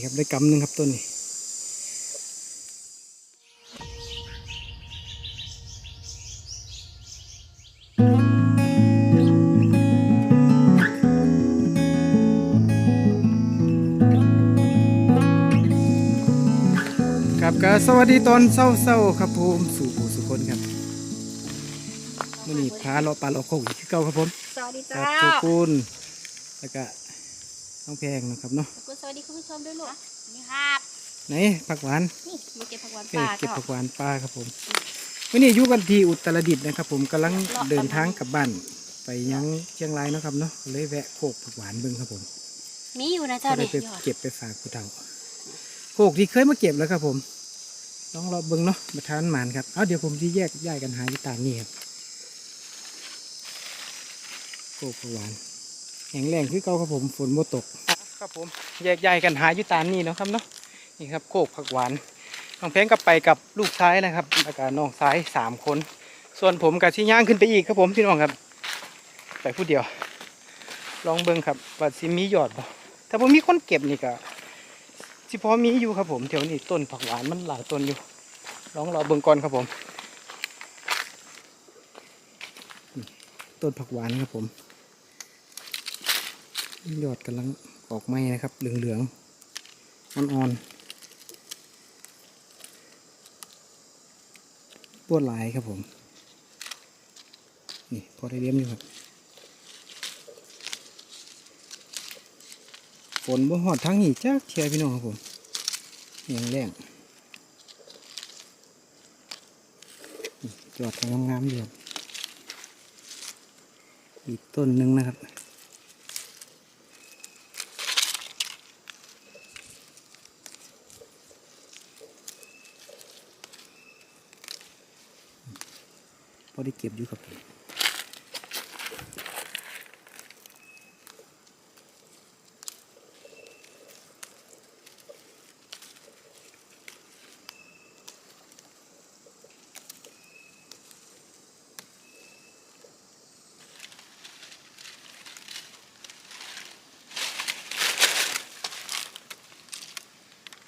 นี่ครับได้กำหนึ่งครับต้นนี้ครับก็สวัสดีตอนเศร้าๆครับผมสู่ผู้สุคนครับมื่อนี้พาเราะปลาเราะโคกอีกคือเก่าครับผมสวัสดีครัเจ้าบทุกคุณแล้วก็ น้องแพงนะครับเนาะคุณสวัสดีคุณผู้ชมด้วยลูกนี่ครับไหนผักหวานนี่มาเก็บผักหวานเอ้ป่ยาเก็บเจ้าผักหวานปลาครับผมวันนี้อยู่กันที่อุตรดิตถ์นะครับ ผมกำลังเลาะเดินทางกลับบ้านไปยังเชียงรายเนาะครับเนาะเลยแวะโคกผักหวานเบิ่งครับผมมีอยู่นะเจ้าก็เลนี่ยไปยอดเก็บไปฝากผู้เฒ่าโคกที่เคยมาเก็บแล้วครับผมลองรอเบิ่งเนาะมาทานหมานครับเอาเดี๋ยวผมที่แยกย้ายกันหาที่ตามนี่ครับโคกผักหวาน แข็งแรงคือเก่าครับผมฝนบ่ตกครับผมแยกย้ายกันหาอยู่ตามนี่เนาะครับเนาะนี่ครับโคกผักหวานน้องเพงก็ไปกับลูกซ้ายนะครับแล้วก็น้องซ้ายสามคน ส่วนผมกับชิย่างขึ้นไปอีกครับผมพี่น้องครับไปผู้เดียว ลองเบิ่งครับว่าสิมียอดบ่ถ้าผมมีคนเก็บนี่ก็สิพอมีอยู่ครับผมแถวนี้ต้นผักหวานมันหลายต้นอยู่ลองรอเบิ่งก่อนครับผมนี่ต้นผักหวานครับผม ยอดกำลังออกไม้นะครับ เหลืองๆอ่อนๆปวดหลายครับผม นี่พอได้เลี้ยมอยู่ครับฝนบ่หอดทั้งหีจ้าเชียพี่น้องครับผมยังแรงจอดงามๆอยู่อีกต้นหนึ่งนะครับ อได้เก็บอยู่ครับ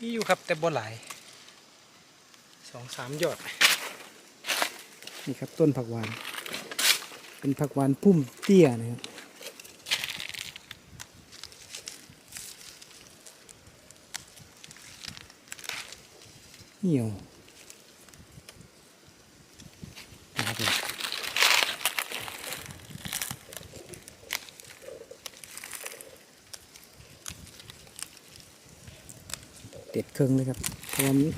นี่อยู่ครับแต่บ่หลายสองสามยอด นี่ครับต้นผักหวาน เป็นผักหวานพุ่มเตี้ยนะครับเหี่ยวนะครับผมเด็ดเครื่องเลยครับเพราะว่ามัน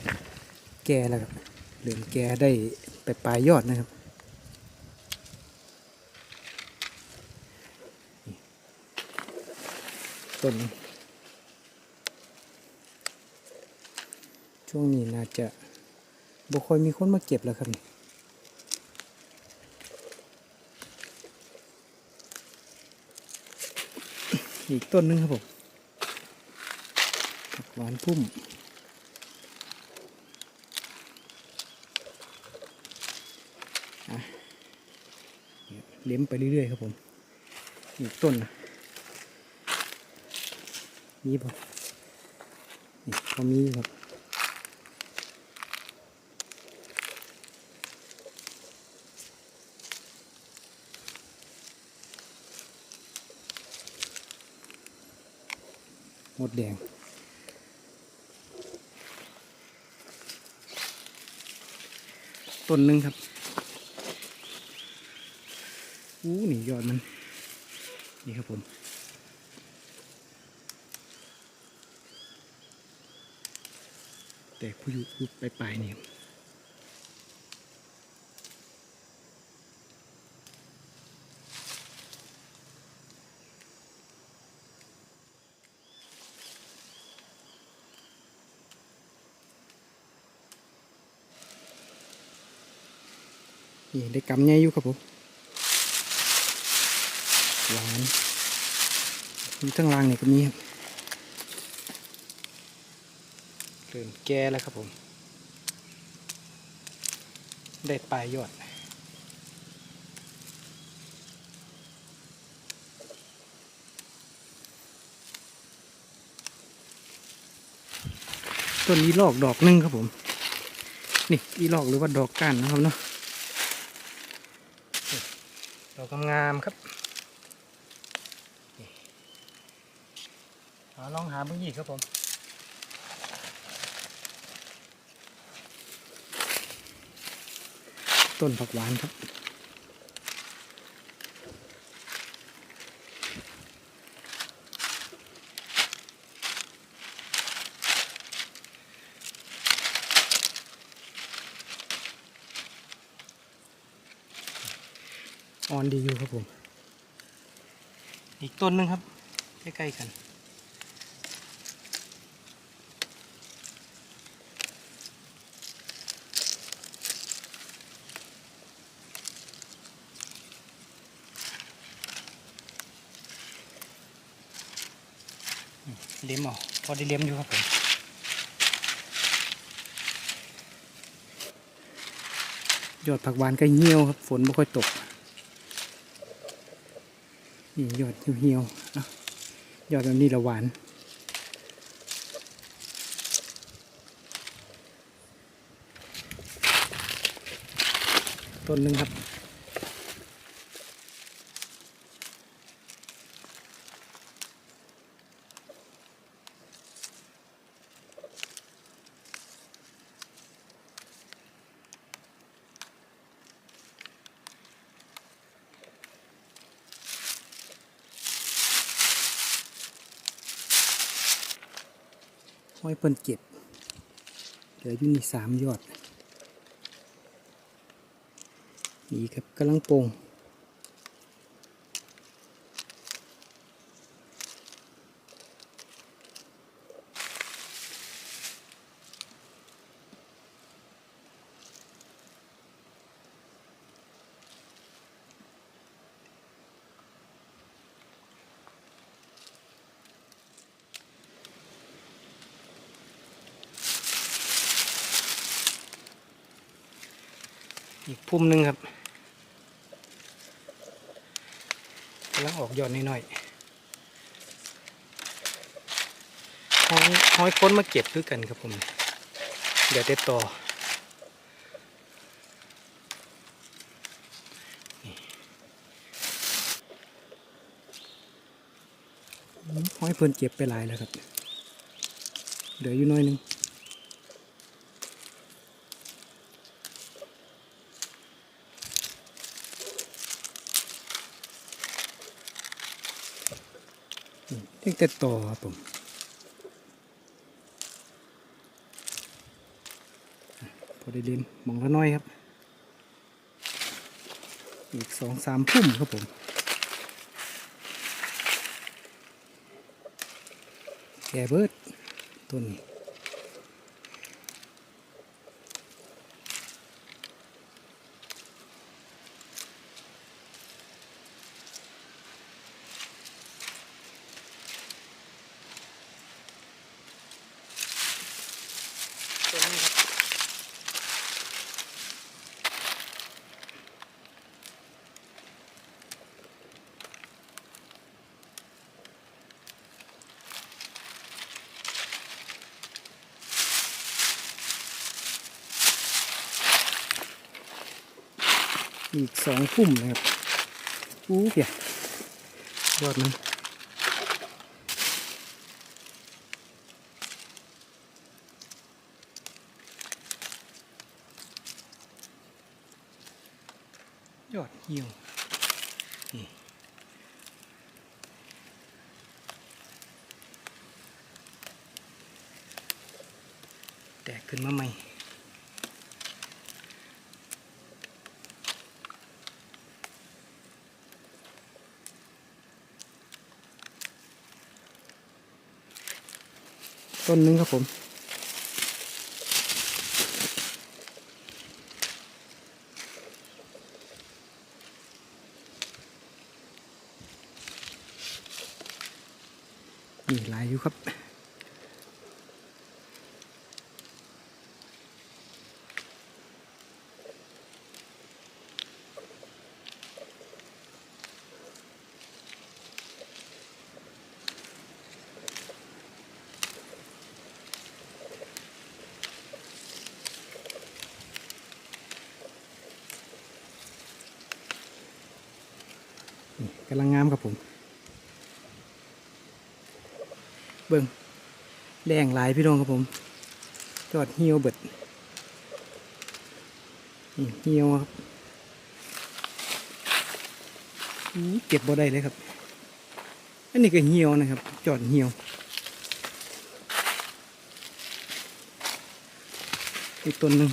แก่แล้วครับเหลืองแก่ได้ ไปปลายยอดนะครับ ต้น ช่วงนี้น่าจะบ่ค่อยมีคนมาเก็บแล้วครับนี่อีกต้นหนึงครับผมหวานพุ่ม อะเนี่ยเมไปเรื่อยๆครับผมอีกต้นนะมีป่ะนี่เขามีครับหมดแดงต้นหนึ่งครับ อู้นี่ยอดมัน นี่ครับผมแต่ผู้อยู่ผู้ปลายๆนี่นี่ได้กำใหญ่อยู่ครับผมานมีทั้งรางนี่ก็มีเริ่มแก่แล้วครับผม ได้ปลายยอดต้นอีลอกดอกหนึงครับผม นี่อีลอกหรือว่าดอกก้านนะครับเนาะดอกงามๆครับนี่เอา ลองหาเบางยี่ครับผมต้นผักหวานครับ ออนดีอยู่ครับผม อีกต้นหนึงครับ ใกล้ๆกัน เลี้ยมเอาพอได้เลี้ยมอยู่ครับผมยอดผักหวานก็เหี่ยวครับ ฝนไม่ค่อยตกนี่ยอดเหี่ยวๆยอดแบบนี้ละหวานต้นหนึ่งครับ ห้อยเปิ้นเก็บเหลืออยู่นี่สามยอด นี่ครับกำลังโป่ง พุ่มหนึ่งครับกำลังออกยอดน้อยๆห้อยห้อยพ้นมาเก็บด้วยกันครับผม เดี๋ยวได้ต่อห้อยเพิ่นเก็บไปหลายแล้วครับ เหลืออยู่น้อยหนึง เรียกแต่ต่อครับผมพอได้เล่นมองละน้อยครับ อีกสองสามพุ่มครับผมแกเบิดต้นนี้ อีกสองพุ่มนะครับอู้เปียยอดมันยอดเหี่ยวนี่แตกขึ้นมาใหม่ ต้นหนึงครับผม นี่ลายอยู่ครับ กำลังงามครับผม เบิ่งแดงหลายพี่น้องครับผม จอดเหี่ยวเบิดนี่เหี่ยวครับเก็บบ่ได้เลยครับ อันนี้ก็เหี่ยวนะครับ จอดเหี่ยวอีกต้นหนึ่ง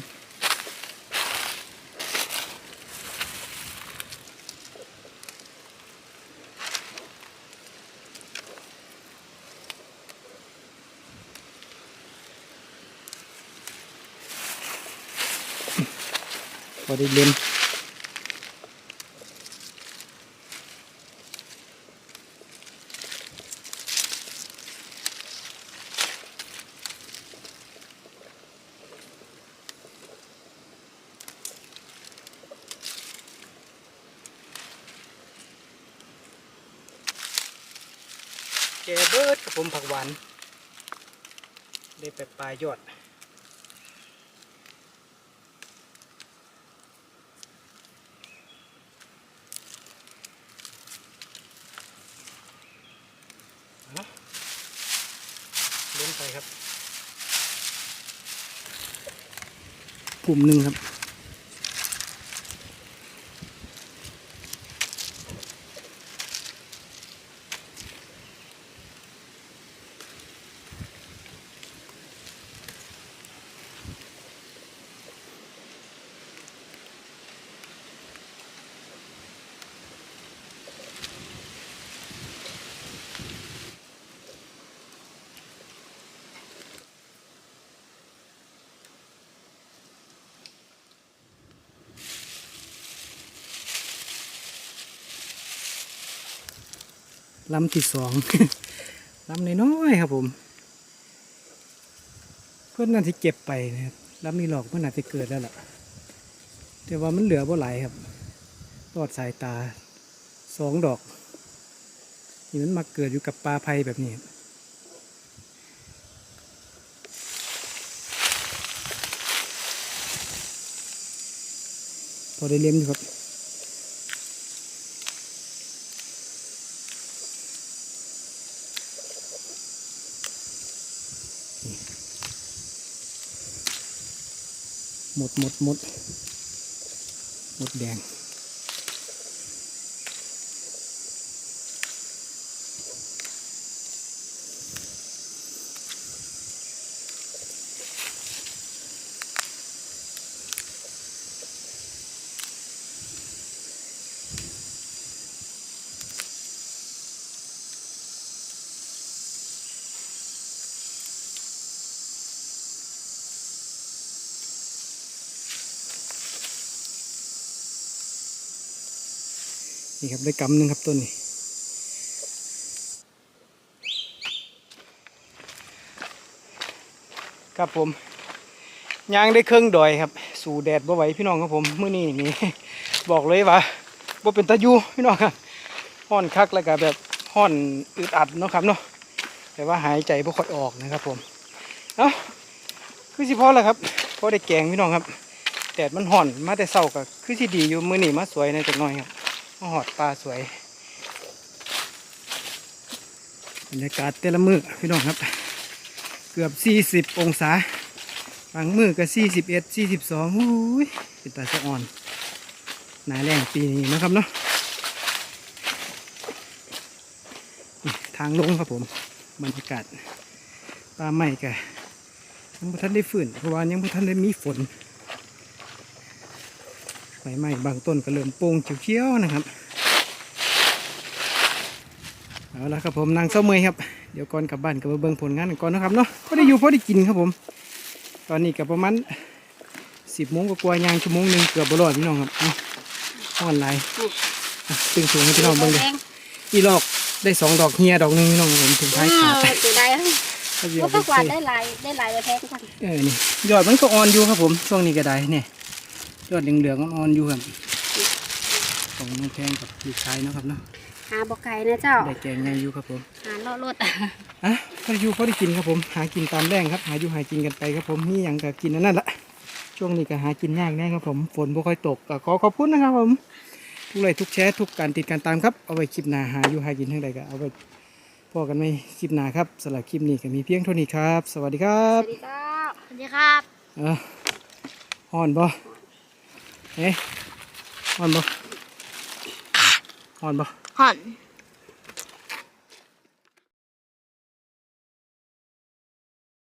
อได้เล่นแกเบิดกับผมผักหวาน ได้ไปปลายยอด เล่นไปครับ กลุ่มหนึ่งครับ ลำที่สองลำน้อยๆครับผม เพื่อนนั่นที่เก็บไปนะครับลำนี้หลอกเพื่อนอาจจะเกิดแล้วล่ะแต่ว่ามันเหลือบ่หลายครับรอดสายตาสองดอกนี่มันมาเกิดอยู่กับปลาไผ่แบบนี้พอได้เลี้ยงอยู่ครับ หมดหมดหมดหมดแดง นี่ครับได้กำหนึ่งครับต้นนี้ครับผมยางได้เครื่องดอยครับ สู่แดดบ่ไหวพี่น้องครับผมมื้อนี้นี่บอกเลยว่าบ่เป็นตะยูพี่น้องครับห้อนคักแล้วก็แบบห้อนอึดอัดเนาะครับเนาะแต่ว่าหายใจบ่ค่อยออกนะครับผมเอ้าคือสิพอแล้วครับพอได้แกงพี่น้องครับแดดมันห่อนมาแต่เช้าก็คือสิดีอยู่มื้อนี้มาสวยในจักหน่อยครับ หอดปลาสวยบรรยากาศแต่ละมือพี่น้องครับ เกือบ 40 องศาบางมือก็41 42อุ้ยเป็นตาสะอ่อนหนาแรงปีนี้นะครับเนาะทางลงครับผมบรรยากาศป่าไม้กะยังบ่ทันได้ฟื้นเพราะว่ายังบ่ทันได้มีฝน ใบไม้บางต้นก็เริ่มโป่งเขียวๆนะครับเอาละครับผมนางเศร้าเมยครับเดี๋ยวก่อนกลับบ้านก็มาเบิ่งผลงานกันก่อนนะครับเนาะพอได้อยู่พอได้กินครับผม ตอนนี้ก็ประมาณสิบโมงกว่าๆยางชั่วโมงหนึ่งเกือบบรอดพี่น้องครับเอาห้อนไหลายอะตึงสูงให้พี่น้องเบิ่งเลยอีลอกได้สองดอกเฮียดอกหนึงพี่น้องครับผมถึงท้ายขาดตัวได้ก็เดี๋ยวก็ไปผักหวานใส่ได้หลายได้หลายเลยแพงกันเออนี่ยอดมันก็อ่อนอยู่ครับผมช่วงนี้ก็ได้เนี่ย ยอดเหลืองๆอ่อนๆอยู่ครับของน้แพงกับลูกชายนะครับเนาะหาบอกไก่นะเจ้าได้แกงไงอยู่ครับผมหาลอดลดอะอะเขาอยู่เขาได้กินครับผม หากินตามแรงครับ หาอยู่หากินกันไปครับผมนี่อย่างก็กินนั่นแหละช่วงนี้ก็หากินยากแน่ครับผมฝนบ่ค่อยตกก็ขอขอบคุณนะครับผมทุกไลค์ทุกแชร์ทุกการติดการตามครับเอาไว้คลิปหน้าหาอยู่หากินทั้งใดก็เอาไว้พอกันไหมคลิปหน้าครับสำหรับคลิปนี้ก็มีเพียงเท่านี้ครับ สวัสดีครับ สวัสดีครับสวัสดีครับเออห่อนบ่ 哎，换吧，换吧，换。